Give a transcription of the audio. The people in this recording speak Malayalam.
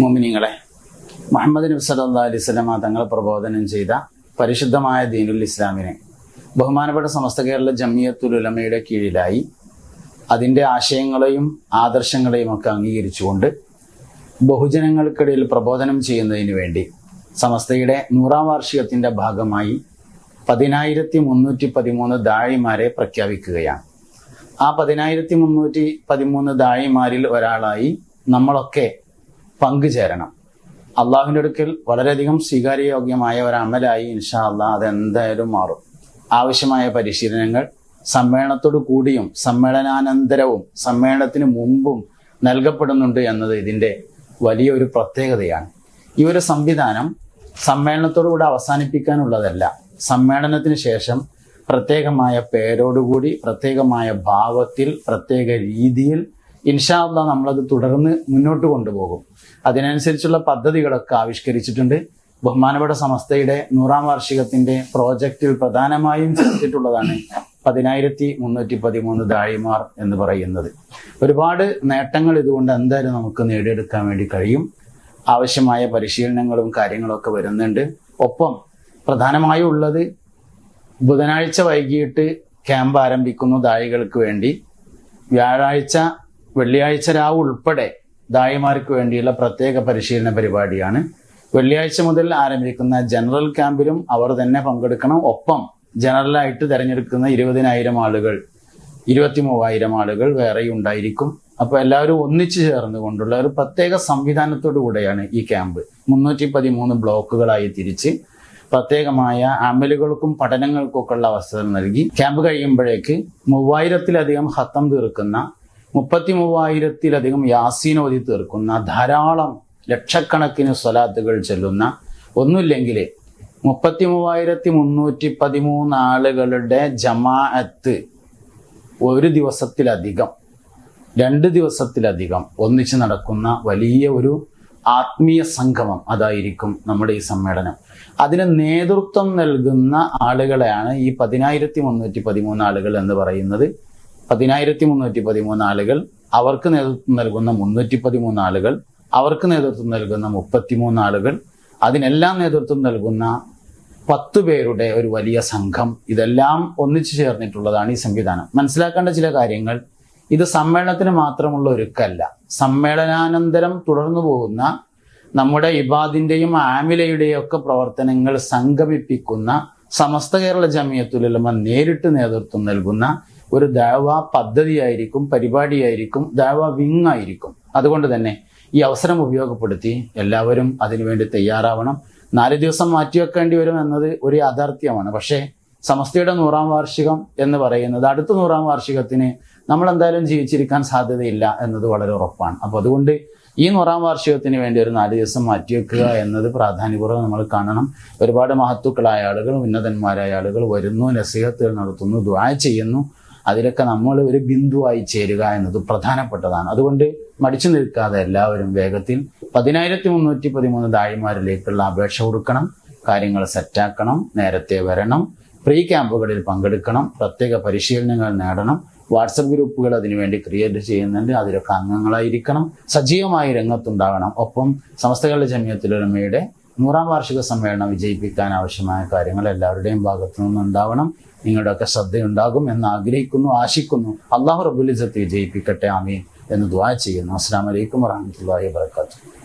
മോമിനിങ്ങളെ മുഹമ്മദ് നബി സല്ലാ അലൈഹി തങ്ങൾ പ്രബോധനം ചെയ്ത പരിശുദ്ധമായ ദീനുൽ ഇസ്ലാമിനെ ബഹുമാനപ്പെട്ട സമസ്ത കേരള ജമിയത്തുൽ ഉലമയുടെ കീഴിലായി അതിന്റെ ആശയങ്ങളെയും ആദർശങ്ങളെയും ഒക്കെ അംഗീകരിച്ചുകൊണ്ട് ബഹുജനങ്ങൾക്കിടയിൽ പ്രബോധനം ചെയ്യുന്നതിന് വേണ്ടി സമസ്തയുടെ നൂറാം വാർഷികത്തിന്റെ ഭാഗമായി പതിനായിരത്തി മുന്നൂറ്റി പതിമൂന്ന് ദാഴിമാരെ പ്രഖ്യാപിക്കുകയാണ്. ആ പതിനായിരത്തി മുന്നൂറ്റി പതിമൂന്ന് ദാഴിമാരിൽ ഒരാളായി നമ്മളൊക്കെ പങ്കുചേരണം. അള്ളാഹുവിന്റെ അടുക്കൽ വളരെയധികം സ്വീകാര്യയോഗ്യമായ ഒരു അമലായി ഇൻഷാ അള്ളാഹ് അതെന്തായാലും മാറും. ആവശ്യമായ പരിശീലനങ്ങൾ സമ്മേളനത്തോടു കൂടിയും സമ്മേളനാനന്തരവും സമ്മേളനത്തിന് മുമ്പും നൽകപ്പെടുന്നുണ്ട് എന്നത് ഇതിന്റെ വലിയൊരു പ്രത്യേകതയാണ്. ഈ ഒരു സംവിധാനം സമ്മേളനത്തോടുകൂടി അവസാനിപ്പിക്കാനുള്ളതല്ല. സമ്മേളനത്തിന് ശേഷം പ്രത്യേകമായ പേരോടുകൂടി പ്രത്യേകമായ ഭാവത്തിൽ പ്രത്യേക രീതിയിൽ ഇൻഷാല്ല നമ്മളത് തുടർന്ന് മുന്നോട്ട് കൊണ്ടുപോകും. അതിനനുസരിച്ചുള്ള പദ്ധതികളൊക്കെ ആവിഷ്കരിച്ചിട്ടുണ്ട്. ബഹുമാനപ്പെട്ട സമസ്തയുടെ നൂറാം വാർഷികത്തിന്റെ പ്രോജക്റ്റിൽ പ്രധാനമായും ചെയ്തിട്ടുള്ളതാണ് പതിനായിരത്തി മുന്നൂറ്റി പതിമൂന്ന് ദാഴിമാർ എന്ന് പറയുന്നത്. ഒരുപാട് നേട്ടങ്ങൾ ഇതുകൊണ്ട് എന്തായാലും നമുക്ക് നേടിയെടുക്കാൻ വേണ്ടി കഴിയും. ആവശ്യമായ പരിശീലനങ്ങളും കാര്യങ്ങളൊക്കെ വരുന്നുണ്ട്. ഒപ്പം പ്രധാനമായും ഉള്ളത് ബുധനാഴ്ച വൈകിട്ട് ക്യാമ്പ് ആരംഭിക്കുന്നു ദാഴികൾക്ക് വേണ്ടി. വ്യാഴാഴ്ച വെള്ളിയാഴ്ച രാവ് ഉൾപ്പെടെ ദായിമാർക്ക് വേണ്ടിയുള്ള പ്രത്യേക പരിശീലന പരിപാടിയാണ്. വെള്ളിയാഴ്ച മുതൽ ആരംഭിക്കുന്ന ജനറൽ ക്യാമ്പിലും അവർ തന്നെ പങ്കെടുക്കണം. ഒപ്പം ജനറലായിട്ട് തിരഞ്ഞെടുക്കുന്ന ഇരുപതിനായിരം ആളുകൾ ഇരുപത്തി മൂവായിരം ആളുകൾ വേറെ ഉണ്ടായിരിക്കും. അപ്പൊ എല്ലാവരും ഒന്നിച്ചു ചേർന്നുകൊണ്ടുള്ള ഒരു പ്രത്യേക സംവിധാനത്തോടു കൂടെയാണ് ഈ ക്യാമ്പ്. മുന്നൂറ്റി പതിമൂന്ന് ബ്ലോക്കുകളായി തിരിച്ച് പ്രത്യേകമായ അമലുകൾക്കും പഠനങ്ങൾക്കൊക്കെ ഉള്ള അവസരം നൽകി. ക്യാമ്പ് കഴിയുമ്പോഴേക്ക് മൂവായിരത്തിലധികം ഹത്തം തീർക്കുന്ന മുപ്പത്തി മൂവായിരത്തിലധികം യാസീൻ ഓതി തീർക്കുന്ന ധാരാളം ലക്ഷക്കണക്കിന് സ്വലാത്തുകൾ ചെല്ലുന്ന ഒന്നുമില്ലെങ്കിൽ മുപ്പത്തി മൂവായിരത്തി മുന്നൂറ്റി പതിമൂന്ന് ആളുകളുടെ ജമാഅത്ത് ഒരു ദിവസത്തിലധികം രണ്ട് ദിവസത്തിലധികം ഒന്നിച്ച് നടക്കുന്ന വലിയ ഒരു ആത്മീയ സംഗമം അതായിരിക്കും നമ്മുടെ ഈ സമ്മേളനം. അതിന് നേതൃത്വം നൽകുന്ന ആളുകളെയാണ് ഈ പതിനായിരത്തി മുന്നൂറ്റി പതിമൂന്ന് ആളുകൾ എന്ന് പറയുന്നത്. പതിനായിരത്തി മുന്നൂറ്റി പതിമൂന്ന് ആളുകൾ അവർക്ക് നേതൃത്വം നൽകുന്ന മുന്നൂറ്റി പതിമൂന്ന് ആളുകൾ അവർക്ക് നേതൃത്വം നൽകുന്ന മുപ്പത്തിമൂന്ന് ആളുകൾ അതിനെല്ലാം നേതൃത്വം നൽകുന്ന പത്ത് പേരുടെ ഒരു വലിയ സംഘം ഇതെല്ലാം ഒന്നിച്ചു ചേർന്നിട്ടുള്ളതാണ് ഈ സംവിധാനം. മനസ്സിലാക്കേണ്ട ചില കാര്യങ്ങൾ. ഇത് സമ്മേളനത്തിന് മാത്രമുള്ള ഒരുക്കല്ല. സമ്മേളനാനന്തരം തുടർന്നു പോകുന്ന നമ്മുടെ ഇബാദിന്റെയും ആമിലയുടെയും ഒക്കെ പ്രവർത്തനങ്ങൾ സംഗമിപ്പിക്കുന്ന സമസ്ത കേരള ജമിയത്തുലമ നേരിട്ട് നേതൃത്വം നൽകുന്ന ഒരു ദാവ പദ്ധതിയായിരിക്കും പരിപാടിയായിരിക്കും ദാവ വിങ് ആയിരിക്കും. അതുകൊണ്ട് തന്നെ ഈ അവസരം ഉപയോഗപ്പെടുത്തി എല്ലാവരും അതിനുവേണ്ടി തയ്യാറാവണം. നാല് ദിവസം മാറ്റിവെക്കേണ്ടി വരും എന്നത് ഒരു യാഥാർത്ഥ്യമാണ്. പക്ഷേ സമസ്തയുടെ നൂറാം വാർഷികം എന്ന് പറയുന്നത് അടുത്ത നൂറാം വാർഷികത്തിന് നമ്മൾ എന്തായാലും ജീവിച്ചിരിക്കാൻ സാധ്യതയില്ല എന്നത് വളരെ ഉറപ്പാണ്. അപ്പൊ അതുകൊണ്ട് ഈ നൂറാം വാർഷികത്തിന് വേണ്ടി ഒരു നാല് ദിവസം മാറ്റിവെക്കുക എന്നത് പ്രാധാന്യപൂർവം നമ്മൾ കാണണം. ഒരുപാട് മഹത്തുക്കളായ ആളുകൾ ഉന്നതന്മാരായ ആളുകൾ വരുന്നു നസീഹത്തുകൾ നടത്തുന്നു ദ്വാ ചെയ്യുന്നു. അതിലൊക്കെ നമ്മൾ ഒരു ബിന്ദുവായി ചേരുക എന്നത് പ്രധാനപ്പെട്ടതാണ്. അതുകൊണ്ട് മടിച്ചു നിൽക്കാതെ എല്ലാവരും വേഗത്തിൽ പതിനായിരത്തി മുന്നൂറ്റി പതിമൂന്ന് ദാഴിമാരിലേക്കുള്ള അപേക്ഷ കൊടുക്കണം കാര്യങ്ങൾ സെറ്റാക്കണം നേരത്തെ വരണം പ്രീ ക്യാമ്പുകളിൽ പങ്കെടുക്കണം പ്രത്യേക പരിശീലനങ്ങൾ നേടണം വാട്സപ്പ് ഗ്രൂപ്പുകൾ അതിനുവേണ്ടി ക്രിയേറ്റ് ചെയ്യുന്നുണ്ട് അതിലൊക്കെ അംഗങ്ങളായിരിക്കണം സജീവമായി രംഗത്തുണ്ടാകണം. ഒപ്പം സമസ്തകളുടെ ജമിയത്തുലമയുടെ നൂറാം വാർഷിക സമ്മേളനം വിജയിപ്പിക്കാൻ ആവശ്യമായ കാര്യങ്ങൾ എല്ലാവരുടെയും ഭാഗത്തു നിന്നുണ്ടാവണം. നിങ്ങളുടെയൊക്കെ ശ്രദ്ധയുണ്ടാകും എന്ന് ആഗ്രഹിക്കുന്നു ആശിക്കുന്നു. അള്ളാഹു റബുലിസത്ത് വിജയിപ്പിക്കട്ടെ ആമീൻ എന്ന് ദ്വാ ചെയ്യുന്നു. അസ്സാം വലൈക്കും വറഹമത്തല്ലാഹി വാത്തു